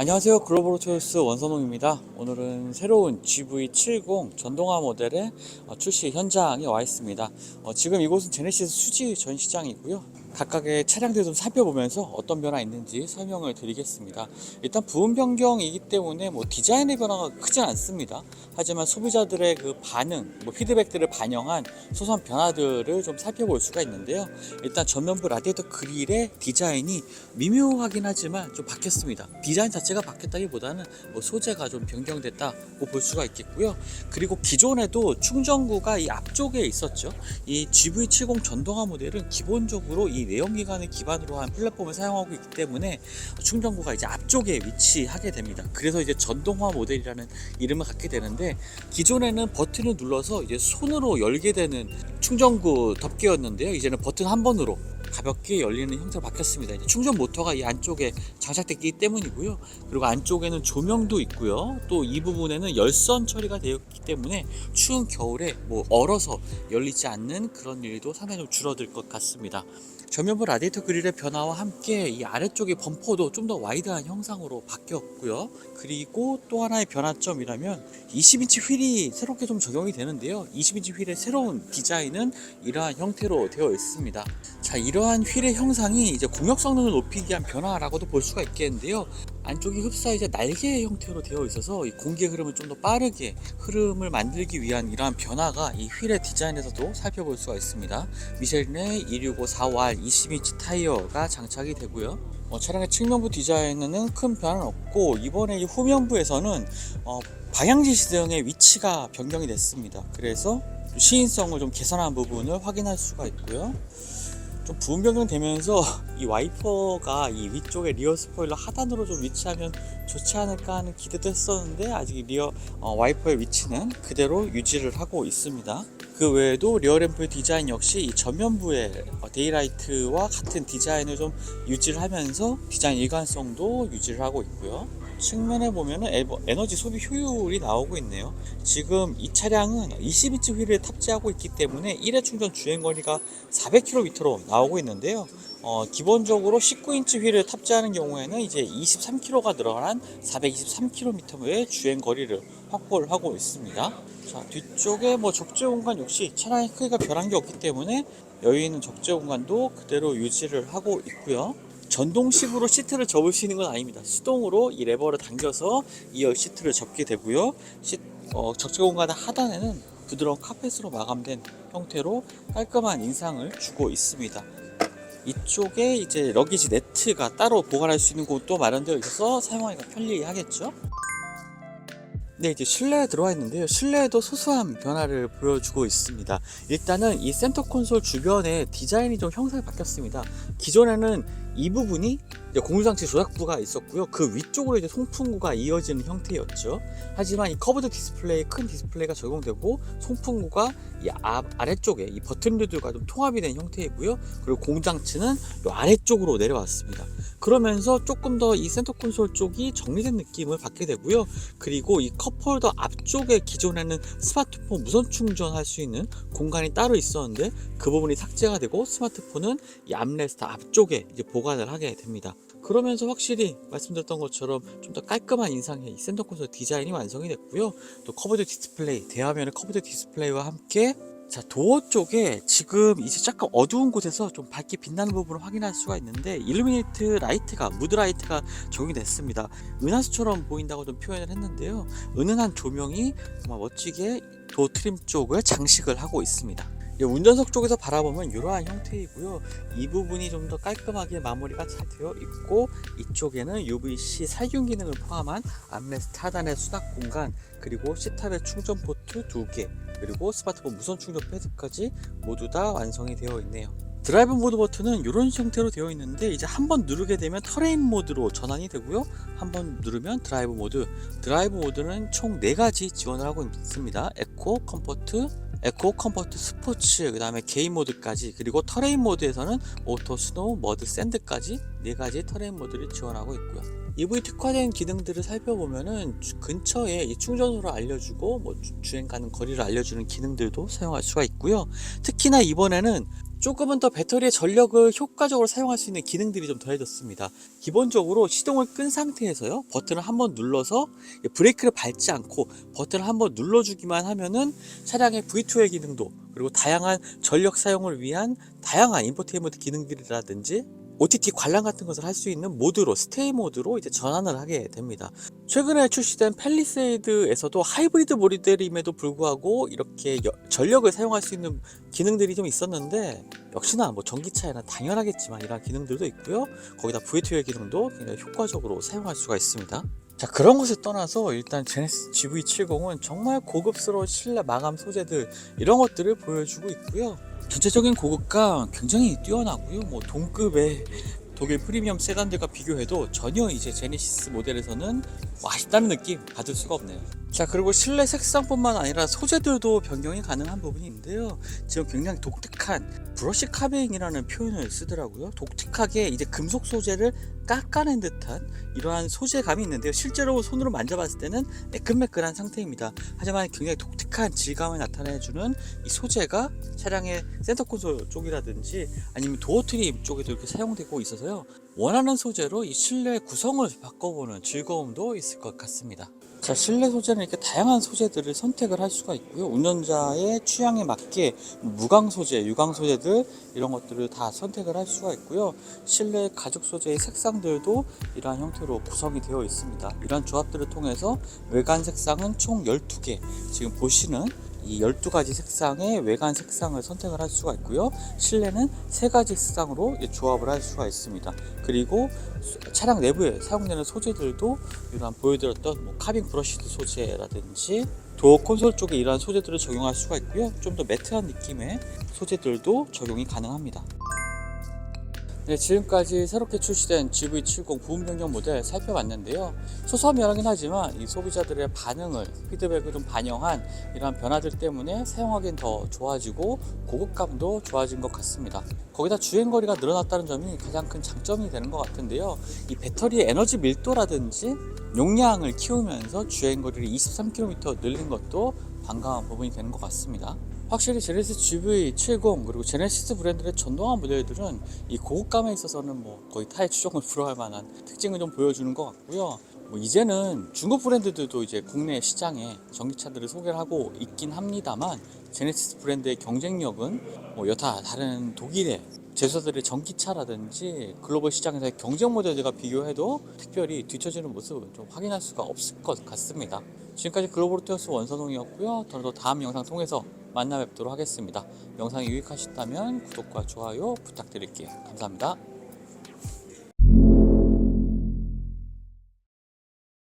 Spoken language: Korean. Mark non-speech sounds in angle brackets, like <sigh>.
안녕하세요. 글로벌오토스 원선홍입니다. 오늘은 새로운 GV70 전동화 모델의 어, 출시 현장에 와 있습니다. 어, 지금 이곳은 제네시스 수지 전시장이고요 각각의 차량들 좀 살펴보면서 어떤 변화 있는지 설명을 드리겠습니다 일단 부분 변경이기 때문에 뭐 디자인의 변화가 크진 않습니다 하지만 소비자들의 그 반응 뭐 피드백들을 반영한 소소한 변화들을 좀 살펴볼 수가 있는데요 일단 전면부 라디에이터 그릴의 디자인이 미묘하긴 하지만 좀 바뀌었습니다. 디자인 자체가 바뀌었다기보다는 뭐 소재가 좀 변경됐다고 볼 수가 있겠고요. 그리고 기존에도 충전구가 이 앞쪽에 있었죠. 이 GV70 전동화 모델은 기본적으로 이 내연기관을 기반으로 한 플랫폼을 사용하고 있기 때문에 충전구가 이제 앞쪽에 위치하게 됩니다. 그래서 이제 전동화 모델이라는 이름을 갖게 되는데 기존에는 버튼을 눌러서 이제 손으로 열게 되는 충전구 덮개였는데요. 이제는 버튼 한 번으로 가볍게 열리는 형태로 바뀌었습니다. 충전 모터가 이 안쪽에 장착됐기 때문이고요. 그리고 안쪽에는 조명도 있고요. 또 이 부분에는 열선 처리가 되어 있기 때문에 추운 겨울에 뭐 얼어서 열리지 않는 그런 일도 상당히 좀 줄어들 것 같습니다. 전면부 라디에이터 그릴의 변화와 함께 이 아래쪽의 범퍼도 좀 더 와이드한 형상으로 바뀌었고요. 그리고 또 하나의 변화점이라면 20인치 휠이 새롭게 좀 적용이 되는데요. 20인치 휠의 새로운 디자인은 이러한 형태로 되어 있습니다. 자, 이러한 휠의 형상이 이제 공력 성능을 높이기 위한 변화라고도 볼 수가 있겠는데요. 안쪽이 흡사 이제 날개 형태로 되어 있어서 이 공기 흐름을 좀 더 빠르게 흐름을 만들기 위한 이러한 변화가 이 휠의 디자인에서도 살펴볼 수가 있습니다. 미쉐린의 265 4R 20인치 타이어가 장착이 되고요. 어, 차량의 측면부 디자인에는 큰 변화는 없고 이번에 이 후면부에서는 어, 방향지 시 등의 위치가 변경이 됐습니다. 그래서 시인성을 좀 개선한 부분을 확인할 수가 있고요. 좀 부분 변경 되면서 <laughs> 이 와이퍼가 이 위쪽에 리어 스포일러 하단으로 좀 위치하면 좋지 않을까 하는 기대도 했었는데 아직 리어 어, 와이퍼의 위치는 그대로 유지를 하고 있습니다. 그 외에도 리어 램프의 디자인 역시 이 전면부의 어, 데이라이트와 같은 디자인을 좀 유지를 하면서 디자인 일관성도 유지를 하고 있고요. 측면에 에버- 에너지 소비 효율이 나오고 있네요. 지금 이 차량은 20인치 휠을 탑재하고 있기 때문에 1회 충전 주행 거리가 400km로 나오고 있는데요. 어, 기본적으로 19인치 휠을 탑재하는 경우에는 이제 23km가 늘어난 423km의 주행 거리를 확보를 하고 있습니다. 자, 뒤쪽에 뭐 적재 공간 역시 차량의 크기가 변한 게 없기 때문에 여유 있는 적재 공간도 그대로 유지를 하고 있고요. 전동식으로 시트를 접을 수 있는 건 아닙니다. 수동으로 이 레버를 당겨서 이 시트를 접게 되고요. 시, 어, 적재 공간 하단에는 부드러운 카펫으로 마감된 형태로 깔끔한 인상을 주고 있습니다. 이쪽에 이제 러기지 네트가 따로 보관할 수 있는 곳도 마련되어 있어서 사용하기가 편리하겠죠. 네, 이제 실내에 들어와 있는데요. 실내에도 소소한 변화를 보여주고 있습니다. 일단은 이 센터 콘솔 주변에 디자인이 좀 형상이 바뀌었습니다. 기존에는 이 부분이 이제 공유장치 조작부가 있었고요. 그 위쪽으로 이제 송풍구가 이어지는 형태였죠. 하지만 이 커브드 디스플레이, 큰 디스플레이가 적용되고 송풍구가 이 앞, 아래쪽에 이 버튼들과 좀 통합이 된 형태이고요. 그리고 공장치는 이 아래쪽으로 내려왔습니다. 그러면서 조금 더 이 센터 콘솔 쪽이 정리된 느낌을 받게 되고요. 그리고 이 컵홀더 앞쪽에 기존에는 스마트폰 무선 충전할 수 있는 공간이 따로 있었는데 그 부분이 삭제가 되고 스마트폰은 이 암레스트 앞쪽에 이제 보관을 하게 됩니다. 그러면서 확실히 말씀드렸던 것처럼 좀 더 깔끔한 인상의 이 센터 콘솔 디자인이 완성이 됐고요. 또 커버드 디스플레이, 대화면의 커버드 디스플레이와 함께 자 도어 쪽에 지금 이제 약간 어두운 곳에서 좀 밝게 빛나는 부분을 확인할 수가 있는데 일루미네이트 라이트가 무드 라이트가 적용이 됐습니다. 은하수처럼 보인다고 좀 표현을 했는데요. 은은한 조명이 정말 멋지게 도 트림 쪽을 장식을 하고 있습니다. 이 운전석 쪽에서 바라보면 이러한 형태이고요 이 부분이 좀 더 깔끔하게 마무리가 잘 되어 있고 이쪽에는 UVC 살균 기능을 포함한 암레스트 하단의 수납 공간 그리고 C탑의 충전 포트 2개 그리고 스마트폰 무선 충전 패드까지 모두 다 완성이 되어 있네요. 드라이브 모드 버튼은 이런 형태로 되어 있는데 이제 한번 누르게 되면 터레인 모드로 전환이 되고요. 한번 누르면 드라이브 모드. 드라이브 모드는 총 4가지 지원을 하고 있습니다. 에코, 컴포트, 에코, 컴포트, 스포츠, 그 다음에 게임 모드까지 그리고 터레인 모드에서는 오토, 스노우, 머드, 샌드까지 4가지 터레인 모드를 지원하고 있고요. EV 특화된 기능들을 살펴보면은 주- 근처에 이 충전소를 알려주고 뭐 주- 주행 가는 거리를 알려주는 기능들도 사용할 수가 있고요. 특히나 이번에는 조금은 더 배터리의 전력을 효과적으로 사용할 수 있는 기능들이 좀 더해졌습니다. 기본적으로 시동을 끈 상태에서요, 버튼을 한번 눌러서 브레이크를 밟지 않고 버튼을 한번 눌러주기만 하면은 차량의 V2의 기능도 그리고 다양한 전력 사용을 위한 다양한 인포테인먼트 기능들이라든지 OTT 관람 같은 것을 할 수 있는 모드로 스테이 모드로 이제 전환을 하게 됩니다. 최근에 출시된 팰리세이드에서도 하이브리드 모델임에도 불구하고 이렇게 여- 전력을 사용할 수 있는 기능들이 좀 있었는데 역시나 뭐 전기차에는 당연하겠지만 이런 기능들도 있고요. 거기다 V2의 기능도 굉장히 효과적으로 사용할 수가 있습니다. 자 그런 것을 떠나서 일단 제네시스 GV70은 정말 고급스러운 실내 마감 소재들 이런 것들을 보여주고 있고요. 전체적인 고급감 굉장히 뛰어나고요. 뭐 동급의 독일 프리미엄 세단들과 비교해도 전혀 이제 제네시스 모델에서는 뭐 아쉽다는 느낌 받을 수가 없네요. 자 그리고 실내 색상뿐만 아니라 소재들도 변경이 가능한 부분이 있는데요. 지금 굉장히 독특한 브러쉬 카베잉이라는 표현을 쓰더라고요. 독특하게 이제 금속 소재를 깎아낸 듯한 이러한 소재감이 있는데요. 실제로 손으로 만져봤을 때는 매끈매끈한 상태입니다. 하지만 굉장히 독특한 질감을 나타내주는 이 소재가 차량의 센터 콘솔 쪽이라든지 아니면 도어 트림 쪽에도 이렇게 사용되고 있어서요. 원하는 소재로 이 실내 구성을 바꿔보는 즐거움도 있을 것 같습니다. 자, 실내 소재는 이렇게 다양한 소재들을 선택을 할 수가 있고요. 운전자의 취향에 맞게 무광 소재, 유광 소재들 이런 것들을 다 선택을 할 수가 있고요. 실내 가죽 소재의 색상들도 이러한 형태로 구성이 되어 있습니다. 이러한 조합들을 통해서 외관 색상은 총 12개. 지금 보시는 이 12가지 색상의 외관 색상을 선택을 할 수가 있고요. 실내는 3가지 색상으로 조합을 할 수가 있습니다. 그리고 수- 차량 내부에 사용되는 소재들도 이러한 보여드렸던 뭐 카빈 브러시드 소재라든지 도어 콘솔 쪽에 이러한 소재들을 적용할 수가 있고요. 좀 더 매트한 느낌의 소재들도 적용이 가능합니다. 네, 지금까지 새롭게 출시된 GV70 부분 변경 모델 살펴봤는데요. 소소한 변화긴 하지만 이 소비자들의 반응을 피드백을 좀 반영한 이러한 변화들 때문에 사용하기엔 더 좋아지고 고급감도 좋아진 것 같습니다. 거기다 주행 거리가 늘어났다는 점이 가장 큰 장점이 되는 것 같은데요. 이 배터리의 에너지 밀도라든지 용량을 키우면서 주행 거리를 23km 늘린 것도 반가운 부분이 되는 것 같습니다. 확실히 제네시스 GV70 그리고 제네시스 브랜드의 전동화 모델들은 이 고급감에 있어서는 뭐 거의 타의 추종을 <laughs> 불허할 만한 특징을 좀 보여주는 것 같고요. 뭐 이제는 중국 브랜드들도 이제 국내 시장에 전기차들을 소개를 하고 있긴 합니다만 제네시스 브랜드의 경쟁력은 뭐 여타 다른 독일의 제조사들의 전기차라든지 글로벌 시장에서의 경쟁 모델들과 비교해도 특별히 뒤처지는 모습은 좀 확인할 수가 없을 것 같습니다. 지금까지 글로벌 테어스 원선홍이었고요. 저도 다음 영상 통해서 만나 뵙도록 하겠습니다. 영상이 유익하셨다면 구독과 좋아요 부탁드릴게요. 감사합니다.